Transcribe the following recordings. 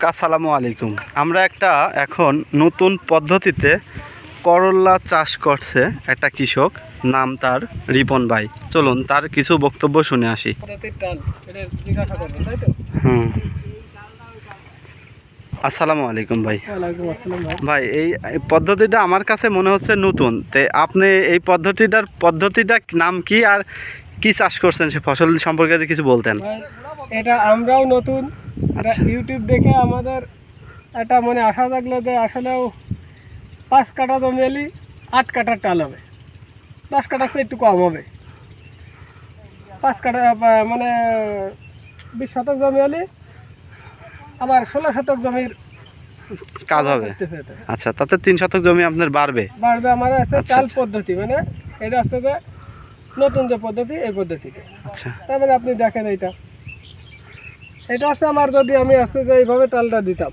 আসসালামু আলাইকুম। আমরা একটা এখন নতুন পদ্ধতিতে করল্লা চাষ করছে একটা কৃষক নাম তার রিপন ভাই। চলুন তার কিছু বক্তব্য শুনে আসি। হুম। আসসালামু আলাইকুম ভাই। ভাই। এই পদ্ধতিটা আমার কাছে মনে হচ্ছে নতুন। তে আপনি এই পদ্ধতিটার পদ্ধতিটা নাম কি আর কি চাষ করছেন সে ফসল সম্পর্কে কিছু বলতেন? এটা আমরাও নতুন। ইউটিউব দেখে আমাদের একটা মনে আশা থাকল যে আসলেও পাঁচ কাঠা জমি এলি আট কাঠার টাল হবে। দশ কাঠা তো একটু কম হবে। পাঁচ বা- মানে বিশ শতক জমি এলি আবার ষোলো শতক জমির কাজ হবে। আচ্ছা তাতে তিন শতক জমি আপনার বাড়বে। বাড়বে আমার আছে আচ্ছা, চাল আচ্ছা। পদ্ধতি মানে এটা হচ্ছে যে নতুন যে পদ্ধতি এই পদ্ধতিতে। আচ্ছা। তারপরে আপনি দেখেন এইটা। এটা আছে আমার যদি আমি আছে যে এইভাবে টালটা দিতাম।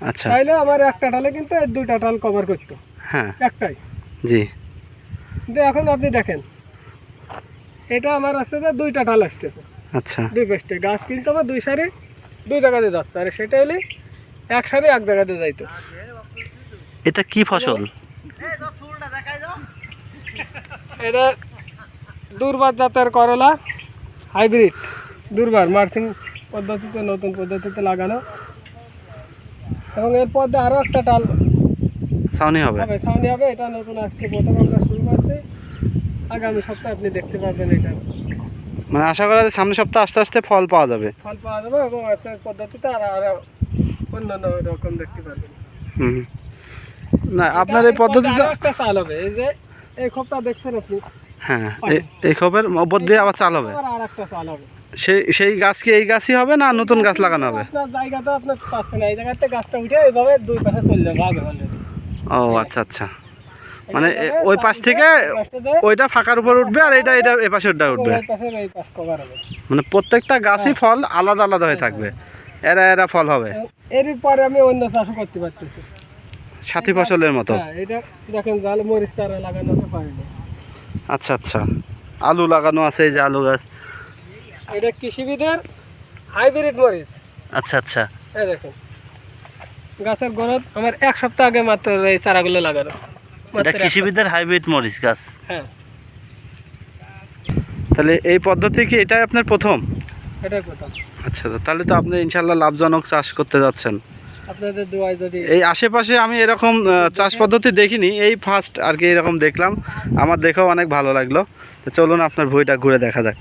আচ্ছা। তাইলে আমার একটা টালে কিন্তু এই দুইটা টাল কভার করতো। হ্যাঁ। একটাই। জি। কিন্তু এখন আপনি দেখেন এটা আমার আছে যে দুইটা টাল আসতেছে। আচ্ছা। দুই পেস্টে গাছ কিন্তু আমার দুই সারি দুই জায়গাতে যাচ্ছে। আর সেটা হলে এক সারি এক জায়গাতে যাইতো। এটা কি ফসল? এটা দুর্বার জাতের করলা হাইব্রিড। দুর্বার মার্সিং পদ্ধতিতে নতুন পদ্ধতিতে লাগানো। এবং এর পথে আরও একটা টাল ছাউনি হবে। হবে সামনে হবে এটা নতুন আজকে প্রথম আমরা শুরু করছি। আগামী সপ্তাহে আপনি দেখতে পাবেন এটা। মানে আশা করা যায় সামনের সপ্তাহে আস্তে আস্তে ফল পাওয়া যাবে। ফল পাওয়া যাবে এবং আজকের পদ্ধতিতে আর আরও অন্যান্য রকম দেখতে পাবেন হুম। না আপনার এই পদ্ধতিটা একটা চাল হবে। এই যে এই খোপটা দেখছেন আপনি? হ্যাঁ এই খবর ওপর দিয়ে আবার চাল হবে। সেই সেই গাছ কি এই গাছই হবে না নতুন গাছ লাগানো হবে? জায়গা তো আপনার পাচ্ছে এই জায়গাতে গাছটা উঠে এইভাবে দুই পাশে চলে যাবে আগে ও আচ্ছা আচ্ছা। মানে ওই পাশ থেকে ওইটা ফাঁকার উপর উঠবে আর এটা এটা এ পাশে ওটা উঠবে। মানে প্রত্যেকটা গাছই ফল আলাদা আলাদা হয়ে থাকবে। এরা এরা ফল হবে। এর পরে আমি অন্য চাষও করতে পারতেছি। সাথী ফসলের মতো। হ্যাঁ এটা দেখেন জাল মরিচ চারা লাগানো তো পারিনি আচ্ছা আচ্ছা। আলু লাগানো আছে এই যে আলু গাছ। এটা কৃষিবিদের হাইব্রিড মরিচ। আচ্ছা আচ্ছা। এই দেখেন গাছের গ্রোথ আমার এক সপ্তাহ আগে মাত্র এই চারাগুলো লাগানো। এটা কৃষিবিদের হাইব্রিড মরিচ গাছ। হ্যাঁ। তাহলে এই পদ্ধতি কি এটাই আপনার প্রথম? এটাই প্রথম। আচ্ছা তাহলে তো আপনি ইনশাল্লাহ লাভজনক চাষ করতে যাচ্ছেন। এই আশেপাশে আমি এরকম চাষ পদ্ধতি দেখিনি। এই ফার্স্ট আর কি এরকম দেখলাম। আমার দেখেও অনেক ভালো লাগল। তো চলুন আপনার ভুঁইটা ঘুরে দেখা যাক।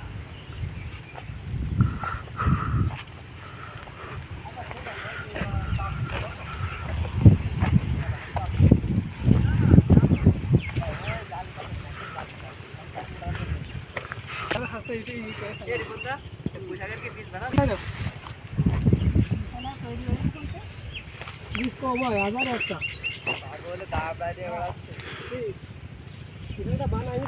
বীজ কম হয় হাজার একটা বানাই